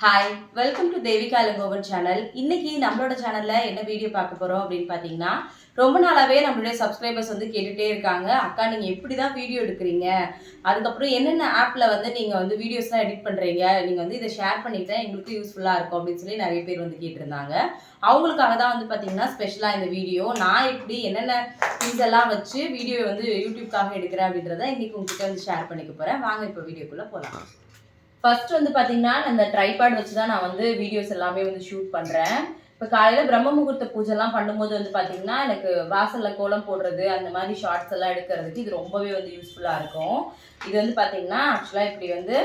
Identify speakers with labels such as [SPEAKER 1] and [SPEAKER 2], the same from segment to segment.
[SPEAKER 1] Hi welcome to Devika Elangovan channel இன்னைக்கு நம்மளோட சேனல்ல என்ன வீடியோ பார்க்க போறோம் அப்படின்னு பார்த்தீங்கன்னா ரொம்ப நாளாவே நம்மளுடைய சப்ஸ்கிரைபர்ஸ் வந்து கேட்டுட்டே இருக்காங்க. அக்கா நீங்க எப்படி தான் வீடியோ எடுக்கிறீங்க? அதுக்கப்புறம் என்னென்ன ஆப்ல வந்து நீங்க வந்து வீடியோஸ்லாம் எடிட் பண்றீங்க? நீங்க வந்து இதை ஷேர் பண்ணிக்கிட்டா எங்களுக்கு யூஸ்ஃபுல்லா இருக்கும் அப்படின்னு சொல்லி நிறைய பேர் வந்து கேட்டிருந்தாங்க. அவங்களுக்காக தான் வந்து பார்த்தீங்கன்னா ஸ்பெஷலாக இந்த வீடியோ நான் எப்படி என்னென்ன திங்ஸ் எல்லாம் வச்சு வீடியோ வந்து யூடியூப்காக எடுக்கிறேன் அப்படின்றத இன்னைக்கு உங்ககிட்ட வந்து ஷேர் பண்ணிக்க போறேன். வாங்க இப்போ வீடியோக்குள்ள போகலாம் ஃபர்ஸ்ட் வந்து பார்த்தீங்கன்னா அந்த ட்ரைபாட் வச்சு தான் நான் வந்து வீடியோஸ் எல்லாமே வந்து ஷூட் பண்ணுறேன் இப்போ காலையில் பிரம்ம முகூர்த்த பூஜைலாம் பண்ணும்போது வந்து பார்த்தீங்கன்னா எனக்கு வாசலில் கோலம் போடுறது அந்த மாதிரி ஷார்ட்ஸ் எல்லாம் எடுக்கிறதுக்கு இது ரொம்பவே வந்து யூஸ்ஃபுல்லாக இருக்கும். இது வந்து பார்த்தீங்கன்னா ஆக்சுவலாக இப்படி வந்து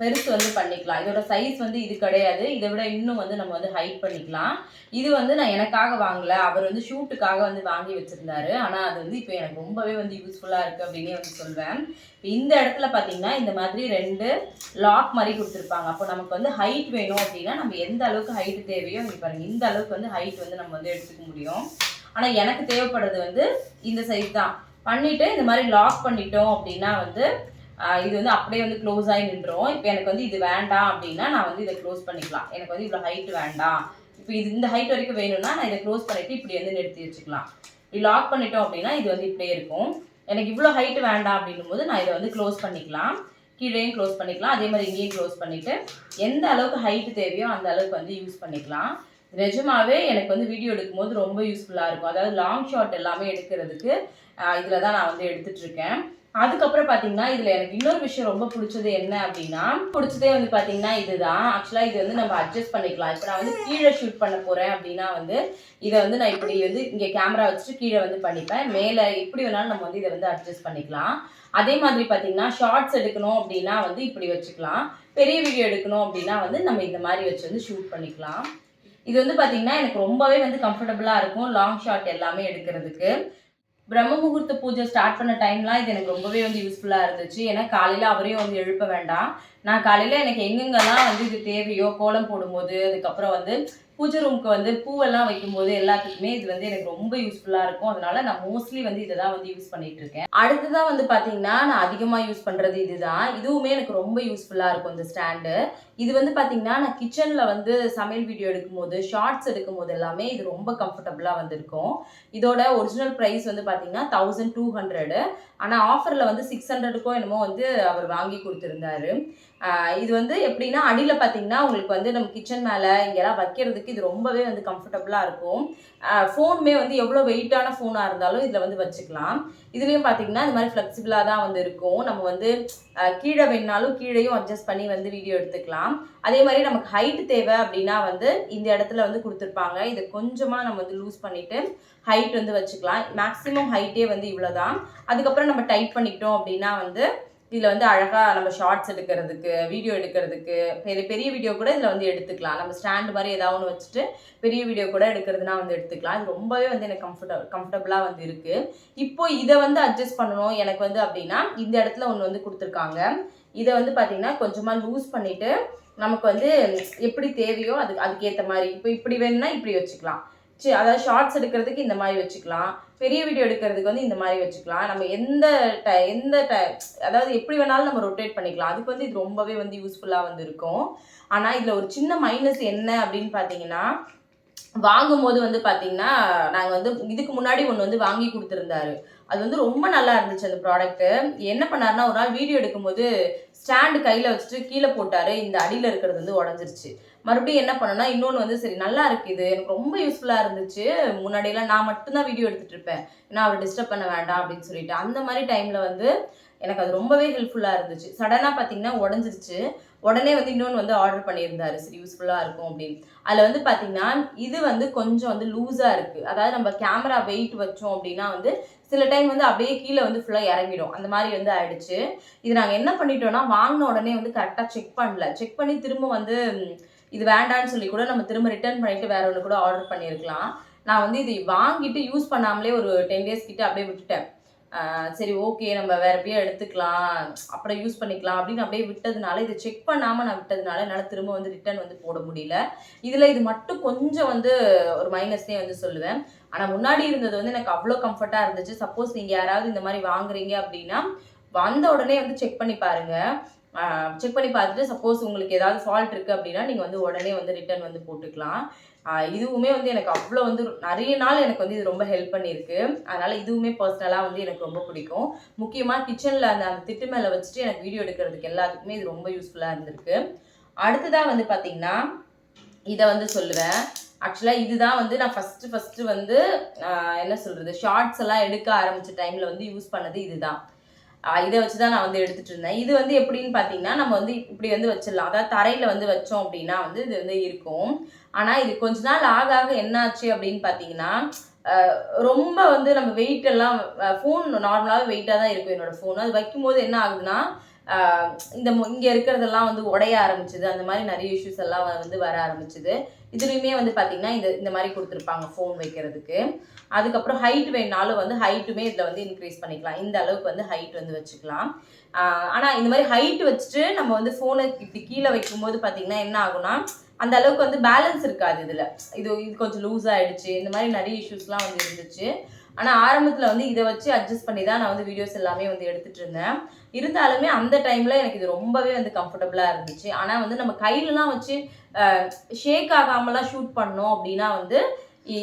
[SPEAKER 1] பெருசு வந்து பண்ணிக்கலாம். இதோட சைஸ் வந்து இது கிடையாது. இதை விட இன்னும் வந்து நம்ம வந்து ஹைட் பண்ணிக்கலாம். இது வந்து நான் எனக்காக வாங்கல. அவர் வந்து ஷூட்டுக்காக வந்து வாங்கி வச்சிருந்தாரு. ஆனால் அது வந்து இப்போ எனக்கு ரொம்பவே வந்து யூஸ்ஃபுல்லாக இருக்குது அப்படின்னே வந்து சொல்வேன் இந்த இடத்துல பார்த்தீங்கன்னா இந்த மாதிரி ரெண்டு லாக் மாதிரி கொடுத்துருப்பாங்க. அப்போ நமக்கு வந்து ஹைட் வேணும் அப்படின்னா நம்ம எந்த அளவுக்கு ஹைட் தேவையோ இங்க பாருங்க இந்த அளவுக்கு வந்து ஹைட் வந்து நம்ம வந்து எடுத்துக்க முடியும். ஆனால் எனக்கு தேவைப்படுறது வந்து இந்த சைஸ் தான். பண்ணிவிட்டு இந்த மாதிரி லாக் பண்ணிட்டோம் அப்படின்னா வந்து இது வந்து அப்படியே வந்து க்ளோஸ் ஆகி நின்றோம் இப்போ எனக்கு வந்து இது வேண்டாம் அப்படின்னா நான் வந்து இதை க்ளோஸ் பண்ணிக்கலாம். எனக்கு வந்து இவ்வளோ ஹைட் வேண்டாம். இப்போ இது இந்த ஹைட் வரைக்கும் வேணும்னா நான் இதை க்ளோஸ் பண்ணிவிட்டு இப்படி வந்து நிறுத்தி வச்சுக்கலாம். இப்படி லாக் பண்ணிட்டோம் அப்படின்னா இது வந்து இப்படியே இருக்கும். எனக்கு இவ்வளோ ஹைட் வேண்டாம் அப்படின்னும் போது நான் இதை வந்து க்ளோஸ் பண்ணிக்கலாம். கீழேயும் க்ளோஸ் பண்ணிக்கலாம். அதே மாதிரி இங்கேயும் க்ளோஸ் பண்ணிவிட்டு எந்த அளவுக்கு ஹைட் தேவையோ அந்த அளவுக்கு வந்து யூஸ் பண்ணிக்கலாம். நிஜமாவே எனக்கு வந்து வீடியோ எடுக்கும்போது ரொம்ப யூஸ்ஃபுல்லாக இருக்கும். அதாவது லாங் ஷாட் எல்லாமே எடுக்கிறதுக்கு இதில் தான் நான் வந்து எடுத்துகிட்ருக்கேன் அதுக்கப்புறம் பார்த்தீங்கன்னா இதில் எனக்கு இன்னொரு விஷயம் ரொம்ப பிடிச்சது என்ன அப்படின்னா பிடிச்சதே வந்து பார்த்தீங்கன்னா இதுதான். ஆக்சுவலாக இது வந்து நம்ம அட்ஜஸ்ட் பண்ணிக்கலாம். இப்போ நான் வந்து கீழே ஷூட் பண்ண போகிறேன் அப்படின்னா வந்து இதை வந்து நான் இப்படி வந்து இங்கே கேமரா வச்சுட்டு கீழே வந்து பண்ணிப்பேன். மேலே எப்படி வேணாலும் நம்ம வந்து இதை வந்து அட்ஜஸ்ட் பண்ணிக்கலாம். அதே மாதிரி பார்த்தீங்கன்னா ஷார்ட்ஸ் எடுக்கணும் அப்படின்னா வந்து இப்படி வச்சுக்கலாம். பெரிய வீடியோ எடுக்கணும் அப்படின்னா வந்து நம்ம இந்த மாதிரி வச்சு வந்து ஷூட் பண்ணிக்கலாம். இது வந்து பார்த்தீங்கன்னா எனக்கு ரொம்பவே வந்து கம்ஃபர்டபுளாக இருக்கும். லாங் ஷார்ட் எல்லாமே எடுக்கிறதுக்கு. பிரம்ம முகூர்த்த பூஜை ஸ்டார்ட் பண்ண டைம்லாம் இது எனக்கு ரொம்பவே வந்து யூஸ்ஃபுல்லாக இருந்துச்சு. ஏன்னா காலையில் அவரையும் வந்து எழுப்ப வேண்டாம். நான் காலையில் எனக்கு எங்கெங்கெல்லாம் வந்து இது தேவையோ கோலம் போடும்போது அதுக்கப்புறம் வந்து பூஜை ரூமுக்கு வந்து பூவெல்லாம் வைக்கும்போது எல்லாத்துக்குமே இது வந்து எனக்கு ரொம்ப யூஸ்ஃபுல்லாக இருக்கும். அதனால நான் மோஸ்ட்லி வந்து இதை தான் வந்து யூஸ் பண்ணிட்டு இருக்கேன். அடுத்ததான் வந்து பார்த்தீங்கன்னா நான் அதிகமாக யூஸ் பண்ணுறது இதுதான். இதுவுமே எனக்கு ரொம்ப யூஸ்ஃபுல்லாக இருக்கும் இந்த ஸ்டாண்டு இது வந்து பார்த்தீங்கன்னா நான் கிச்சனில் வந்து சமையல் வீடியோ எடுக்கும்போது ஷார்ட்ஸ் எடுக்கும்போது எல்லாமே இது ரொம்ப கம்ஃபர்டபுளாக வந்திருக்கும். இதோட ஒரிஜினல் ப்ரைஸ் வந்து பார்த்தீங்கன்னா தௌசண்ட் டூ ஹண்ட்ரடு ஆனால் ஆஃபரில் வந்து சிக்ஸ் ஹண்ட்ரடுக்கும் என்னமோ வந்து அவர் வாங்கி கொடுத்துருந்தாரு. இது வந்து எப்படின்னா அடியில் பார்த்தீங்கன்னா உங்களுக்கு வந்து நம்ம கிச்சன் மேலே இங்கெல்லாம் வைக்கிறதுக்கு இது ரொம்பவே வந்து கம்ஃபர்டபுளாக இருக்கும். ஃபோனுமே வந்து எவ்வளோ வெயிட்டான ஃபோனாக இருந்தாலும் இதில் வந்து வச்சுக்கலாம். இதுலேயும் பார்த்தீங்கன்னா இந்த மாதிரி ஃப்ளெக்சிபிளாக தான் வந்து இருக்கும். நம்ம வந்து கீழே வேணாலும் கீழேயும் அட்ஜஸ்ட் பண்ணி வந்து வீடியோ எடுத்துக்கலாம். அதே மாதிரி நமக்கு ஹைட் தேவை அப்படின்னா வந்து இந்த இடத்துல வந்து கொடுத்துருப்பாங்க. இதை கொஞ்சமாக நம்ம வந்து லூஸ் பண்ணிவிட்டு ஹைட் வந்து வச்சுக்கலாம். மேக்ஸிமம் ஹைட்டே வந்து இவ்வளோ தான் அதுக்கப்புறம் நம்ம டைட் பண்ணிக்கிட்டோம் அப்படின்னா வந்து இதில் வந்து அழகாக நம்ம ஷார்ட்ஸ் எடுக்கிறதுக்கு வீடியோ எடுக்கிறதுக்கு பெரிய பெரிய வீடியோ கூட இதில் வந்து எடுத்துக்கலாம். நம்ம ஸ்டாண்டு மாதிரி ஏதாவது ஒன்று வச்சுட்டு பெரிய வீடியோ கூட எடுக்கிறதுனா வந்து எடுத்துக்கலாம். இது ரொம்பவே வந்து எனக்கு கம்ஃபர்டபுள் கம்ஃபர்டபுளாக வந்து இருக்குது இப்போ இதை வந்து அட்ஜஸ்ட் பண்ணணும் எனக்கு வந்து அப்படின்னா இந்த இடத்துல ஒன்று வந்து கொடுத்துருக்காங்க. இதை வந்து பார்த்தீங்கன்னா கொஞ்சமாக லூஸ் பண்ணிவிட்டு நமக்கு வந்து எப்படி தேவையோ அது அதுக்கேற்ற மாதிரி. இப்போ இப்படி வேணும்னா இப்படி வச்சுக்கலாம். சரி அதாவது ஷார்ட்ஸ் எடுக்கிறதுக்கு இந்த மாதிரி வச்சுக்கலாம். பெரிய வீடியோ எடுக்கிறதுக்கு வந்து இந்த மாதிரி வச்சுக்கலாம். நம்ம எந்த ட எந்த ட அதாவது எப்படி வேணாலும் நம்ம ரொட்டேட் பண்ணிக்கலாம். அதுக்கு வந்து இது ரொம்பவே வந்து யூஸ்ஃபுல்லாக வந்து இருக்கும் ஆனால் இதில் ஒரு சின்ன மைனஸ் என்ன அப்படின்னு பார்த்தீங்கன்னா வாங்கும்போது வந்து பார்த்தீங்கன்னா நாங்கள் வந்து இதுக்கு முன்னாடி ஒன்று வந்து வாங்கி கொடுத்துருந்தாரு. அது வந்து ரொம்ப நல்லா இருந்துச்சு அந்த ப்ராடக்ட்டு என்ன பண்ணாருன்னா ஒரு நாள் வீடியோ எடுக்கும்போது ஸ்டாண்டு கையில் வச்சுட்டு கீழே போட்டார். இந்த அடியில் இருக்கிறது வந்து உடஞ்சிருச்சு. மறுபடியும் என்ன பண்ணேன்னா இன்னொன்று வந்து சரி நல்லா இருக்கு இது. எனக்கு ரொம்ப யூஸ்ஃபுல்லாக இருந்துச்சு. முன்னாடியெல்லாம் நான் மட்டும்தான் வீடியோ எடுத்துகிட்டு இருப்பேன். ஏன்னா அவர் டிஸ்டர்ப் பண்ண வேண்டாம் அப்படின்னு சொல்லிட்டு. அந்த மாதிரி டைமில் வந்து எனக்கு அது ரொம்பவே ஹெல்ப்ஃபுல்லாக இருந்துச்சு. சடனாக பார்த்தீங்கன்னா உடஞ்சிருச்சு. உடனே வந்து இன்னொன்று வந்து ஆர்டர் பண்ணியிருந்தாரு. சரி யூஸ்ஃபுல்லாக இருக்கும் அப்படின்னு. அதில் வந்து பார்த்தீங்கன்னா இது வந்து கொஞ்சம் வந்து லூஸாக இருக்குது அதாவது நம்ம கேமரா வெயிட் வச்சோம் அப்படின்னா வந்து சில டைம் வந்து அப்படியே கீழே வந்து ஃபுல்லாக இறங்கிடும். அந்த மாதிரி வந்து ஆயிடுச்சு. இது நாங்கள் என்ன பண்ணிட்டோம்னா வாங்கின உடனே வந்து கரெக்டாக செக் பண்ணல. செக் பண்ணி திரும்ப வந்து இது வேண்டான்னு சொல்லி கூட நம்ம திரும்ப ரிட்டர்ன் பண்ணிட்டு வேற ஒன்று கூட ஆர்டர் பண்ணியிருக்கலாம் நான் வந்து இது வாங்கிட்டு யூஸ் பண்ணாமலே ஒரு டென் டேஸ் கிட்ட அப்படியே விட்டுட்டேன். சரி ஓகே நம்ம வேற எப்படியோ எடுத்துக்கலாம். அப்புறம் யூஸ் பண்ணிக்கலாம் அப்படின்னு அப்படியே விட்டதுனால இதை செக் பண்ணாமல் நான் விட்டதுனால என்னால் திரும்ப வந்து ரிட்டர்ன் வந்து போட முடியல. இதில் இது மட்டும் கொஞ்சம் வந்து ஒரு மைனஸ்னே வந்து சொல்லுவேன். ஆனால் முன்னாடி இருந்தது வந்து எனக்கு அவ்வளோ கம்ஃபர்ட்டாக இருந்துச்சு. சப்போஸ் நீங்கள் யாராவது இந்த மாதிரி வாங்குறீங்க அப்படின்னா வந்த உடனே வந்து செக் பண்ணி பாருங்க. செக் பண்ணி பார்த்துட்டு சப்போஸ் உங்களுக்கு ஏதாவது ஃபால்ட் இருக்குது அப்படின்னா நீங்கள் வந்து உடனே வந்து ரிட்டர்ன் வந்து போட்டுக்கலாம். இதுவுமே வந்து எனக்கு அவ்வளோ வந்து நிறைய நாள் எனக்கு வந்து இது ரொம்ப ஹெல்ப் பண்ணியிருக்கு. அதனால் இதுவுமே பர்சனலாக வந்து எனக்கு ரொம்ப பிடிக்கும். முக்கியமாக கிச்சனில் அந்த அந்த திட்டு மேலே வச்சுட்டு எனக்கு வீடியோ எடுக்கிறதுக்கு எல்லாத்துக்குமே இது ரொம்ப யூஸ்ஃபுல்லாக இருந்திருக்கு. அடுத்ததாக வந்து பார்த்தீங்கன்னா இதை வந்து சொல்லுவேன். ஆக்சுவலாக இதுதான் வந்து நான் ஃபஸ்ட்டு ஃபஸ்ட்டு வந்து என்ன சொல்கிறது ஷார்ட்ஸ் எல்லாம் எடுக்க ஆரம்பித்த டைமில் வந்து யூஸ் பண்ணது இதுதான். இதை வச்சு தான் நான் வந்து எடுத்துட்டு இருந்தேன். இது வந்து எப்படின்னு பார்த்தீங்கன்னா நம்ம வந்து இப்படி வந்து வச்சிடலாம். அதாவது தரையில் வந்து வச்சோம் அப்படின்னா வந்து இது வந்து இருக்கும். ஆனால் இது கொஞ்ச நாள் ஆக ஆக என்னாச்சு அப்படின்னு பார்த்தீங்கன்னா ரொம்ப வந்து நம்ம வெயிட் எல்லாம் ஃபோன் நார்மலாகவே வெயிட்டாக தான் இருக்கும் என்னோட ஃபோன் அது வைக்கும்போது என்ன ஆகுதுன்னா இந்த இங்கே இருக்கிறதெல்லாம் வந்து உடைய ஆரம்பிச்சது. அந்த மாதிரி நிறைய இஷ்யூஸ் எல்லாம் வந்து வர ஆரம்பிச்சது. இதுலையுமே வந்து பார்த்திங்கன்னா இந்த இந்த மாதிரி கொடுத்துருப்பாங்க ஃபோன் வைக்கிறதுக்கு. அதுக்கப்புறம் ஹைட் வேணாலும் வந்து ஹைட்டுமே இதில் வந்து இன்க்ரீஸ் பண்ணிக்கலாம். இந்த அளவுக்கு வந்து ஹைட் வந்து வச்சுக்கலாம். ஆனால் இந்த மாதிரி ஹைட் வச்சுட்டு நம்ம வந்து ஃபோனை இப்படி கீழே வைக்கும்போது பார்த்தீங்கன்னா என்ன ஆகும்னா அந்த அளவுக்கு வந்து பேலன்ஸ் இருக்காது இதில். இது இது கொஞ்சம் லூஸ் ஆகிடுச்சு இந்த மாதிரி நிறைய இஷ்யூஸ்லாம் வந்து இருந்துச்சு. ஆனால் ஆரம்பத்தில் வந்து இதை வச்சு அட்ஜஸ்ட் பண்ணி தான் நான் வந்து வீடியோஸ் எல்லாமே வந்து எடுத்துகிட்டு இருந்தேன். இருந்தாலுமே அந்த டைமில் எனக்கு இது ரொம்பவே வந்து கம்ஃபர்டபுளாக இருந்துச்சு. ஆனால் வந்து நம்ம கையிலலாம் வச்சு ஷேக் ஆகாமலாம் ஷூட் பண்ணோம் அப்படின்னா வந்து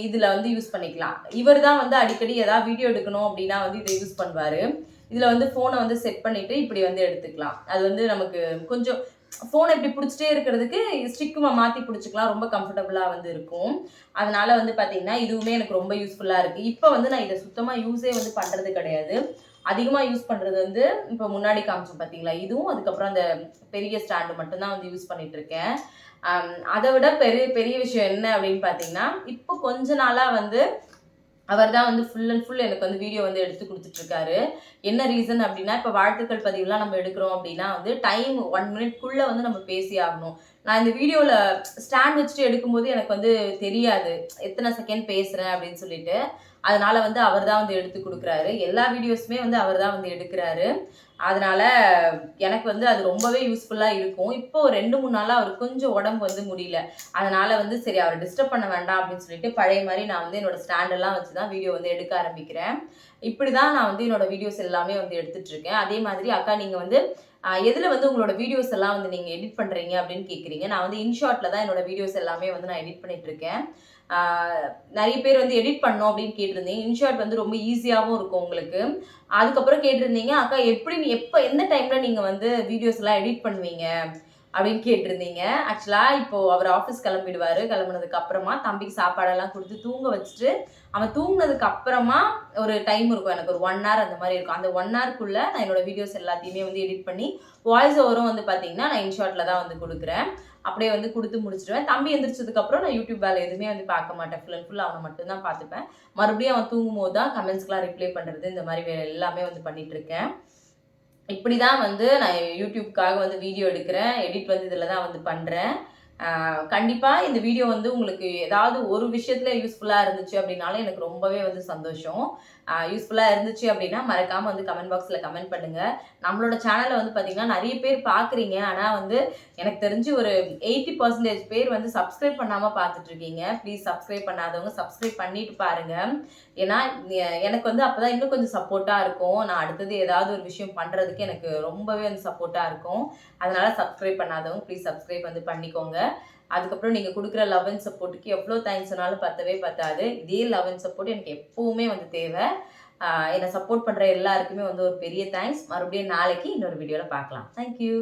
[SPEAKER 1] இதில் வந்து யூஸ் பண்ணிக்கலாம். இவர் தான் வந்து அடிக்கடி ஏதாவது வீடியோ எடுக்கணும் அப்படின்னா வந்து இதை யூஸ் பண்ணுவார். இதில் வந்து ஃபோனை வந்து செட் பண்ணிவிட்டு இப்படி வந்து எடுத்துக்கலாம். அது வந்து நமக்கு கொஞ்சம் ஃபோனை இப்படி பிடிச்சிட்டே இருக்கிறதுக்கு ஸ்டிக்குமா மாற்றி பிடிச்சிக்கலாம். ரொம்ப கம்ஃபர்டபுளாக வந்து இருக்கும். அதனால் வந்து பார்த்திங்கன்னா இதுவுமே எனக்கு ரொம்ப யூஸ்ஃபுல்லாக இருக்குது இப்போ வந்து நான் இதை சுத்தமாக யூஸே வந்து பண்ணுறது கிடையாது. அதிகமாக யூஸ் பண்ணுறது வந்து இப்போ முன்னாடி காமிச்சோம் பார்த்தீங்களா இதுவும் அதுக்கப்புறம் அந்த பெரிய ஸ்டாண்டு மட்டும்தான் வந்து யூஸ் பண்ணிட்டு இருக்கேன் அதை விட பெரிய பெரிய விஷயம் என்ன அப்படின்னு பார்த்தீங்கன்னா இப்போ கொஞ்ச நாளாக வந்து அவர் தான் வந்து ஃபுல் அண்ட் ஃபுல் எனக்கு வந்து வீடியோ வந்து எடுத்து கொடுத்துட்ருக்காரு. என்ன ரீசன் அப்படின்னா இப்போ வாழ்த்துக்கள் பதிவுலாம் நம்ம எடுக்கிறோம் அப்படின்னா வந்து டைம் ஒன் மினிட்குள்ளே வந்து நம்ம பேசி ஆகணும். நான் இந்த வீடியோவில் ஸ்டாண்ட் வச்சுட்டு எடுக்கும்போது எனக்கு வந்து தெரியாது. எத்தனை செகண்ட் பேசுகிறேன் அப்படின்னு சொல்லிட்டு. அதனால் வந்து அவர் தான் வந்து எடுத்து கொடுக்குறாரு. எல்லா வீடியோஸுமே வந்து அவர் தான் வந்து எடுக்கிறாரு. அதனால எனக்கு வந்து அது ரொம்பவே யூஸ்ஃபுல்லாக இருக்கும். இப்போ ரெண்டு மூணு நாளாக அவர் கொஞ்சம் உடம்பு வந்து முடியல. அதனால வந்து சரி அவரை டிஸ்டர்ப் பண்ண வேண்டாம் அப்படின்னு சொல்லிட்டு பழைய மாதிரி நான் வந்து என்னோட ஸ்டாண்டெல்லாம் வச்சு தான் வீடியோ வந்து எடுக்க ஆரம்பிக்கிறேன். இப்படி தான் நான் வந்து என்னோட வீடியோஸ் எல்லாமே வந்து எடுத்துகிட்ருக்கேன் அதே மாதிரி அக்கா நீங்கள் வந்து எதில் வந்து உங்களோட வீடியோஸ் எல்லாம் வந்து நீங்கள் எடிட் பண்ணுறீங்க அப்படின்னு கேட்குறீங்க நான் வந்து இன்ஷாட்டில் தான் என்னோட வீடியோஸ் எல்லாமே வந்து நான் எடிட் பண்ணிகிட்ருக்கேன் இருக்கேன். நிறைய பேர் வந்து எடிட் பண்ணோம் அப்படின்னு கேட்டிருந்தீங்க. இன்ஷார்ட் வந்து ரொம்ப ஈஸியாகவும் இருக்கும் உங்களுக்கு. அதுக்கப்புறம் கேட்டிருந்தீங்க அக்கா எப்படி நீ எப்போ எந்த டைமில் நீங்கள் வந்து வீடியோஸ்லாம் எடிட் பண்ணுவீங்க? அப்படின்னு கேட்டிருந்தீங்க. ஆக்சுவலாக இப்போது அவர் ஆஃபீஸ் கிளம்பிடுவார். கிளம்புனதுக்கு அப்புறமா தம்பிக்கு சாப்பாடெல்லாம் கொடுத்து தூங்க வச்சுட்டு அவன் தூங்கினதுக்கு அப்புறமா ஒரு டைம் இருக்கும். எனக்கு ஒரு ஒன் ஹவர் அந்த மாதிரி இருக்கும். அந்த ஒன் ஹவருக்குள்ள நான் என்னோட வீடியோஸ் எல்லாத்தையுமே வந்து எடிட் பண்ணி வாய்ஸ் ஓவரும் வந்து பார்த்தீங்கன்னா நான் இன்ஷாட்டில் தான் வந்து கொடுக்குறேன். அப்படியே வந்து கொடுத்து முடிச்சிடுவேன். தம்பி எந்திரிச்சதுக்கு அப்புறம் நான் யூடியூப் வேலை எதுவுமே வந்து பார்க்க மாட்டேன். ஃபுல் அண்ட் ஃபுல் அவனை மட்டும்தான் பார்த்துப்பேன். மறுபடியும் அவன் தூங்கும் போது தான் கமெண்ட்ஸ்க்குலாம் ரிப்ளை பண்ணுறது இந்த மாதிரி வேலை எல்லாமே வந்து பண்ணிட்டு இருக்கேன். இப்படி தான் வந்து நான் யூடியூப்காக வந்து வீடியோ எடுக்கிறேன். எடிட் வந்து இதில் தான் வந்து பண்ணுறேன் கண்டிப்பாக இந்த வீடியோ வந்து உங்களுக்கு ஏதாவது ஒரு விஷயத்தில் யூஸ்ஃபுல்லாக இருந்துச்சு அப்படின்னாலும் எனக்கு ரொம்பவே வந்து சந்தோஷம். யூஸ்ஃபுல்லாக இருந்துச்சு அப்படின்னா மறக்காமல் வந்து கமெண்ட் பாக்ஸில் கமெண்ட் பண்ணுங்கள் நம்மளோட சேனலை வந்து பார்த்திங்கன்னா நிறைய பேர் பார்க்குறீங்க ஆனால் வந்து எனக்கு தெரிஞ்சு ஒரு எயிட்டி பர்சன்டேஜ் பேர் வந்து சப்ஸ்கிரைப் பண்ணாமல் பார்த்துட்ருக்கீங்க ப்ளீஸ் சப்ஸ்கிரைப் பண்ணாதவங்க சப்ஸ்கிரைப் பண்ணிட்டு பாருங்கள் ஏன்னா எனக்கு வந்து அப்போ தான் இன்னும் கொஞ்சம் சப்போர்ட்டாக இருக்கும். நான் அடுத்தது ஏதாவது ஒரு விஷயம் பண்ணுறதுக்கு எனக்கு ரொம்பவே வந்து சப்போர்ட்டாக இருக்கும். அதனால் சப்ஸ்கிரைப் பண்ணாதவங்க ப்ளீஸ் சப்ஸ்கிரைப் வந்து பண்ணிக்கோங்க. அதுக்கப்புறம் நீங்கள் கொடுக்குற லவ் அண்ட் சப்போர்ட்டுக்கு எவ்வளோ தேங்க்ஸ் சொன்னாலும் பத்தவே பத்தாது. இதே லவ் அண்ட் சப்போர்ட் எனக்கு எப்போவுமே வந்து தேவை. என்னை சப்போர்ட் பண்ணுற எல்லாருக்குமே வந்து ஒரு பெரிய தேங்க்ஸ் மறுபடியும் நாளைக்கு இன்னொரு வீடியோவில் பார்க்கலாம். தேங்க்யூ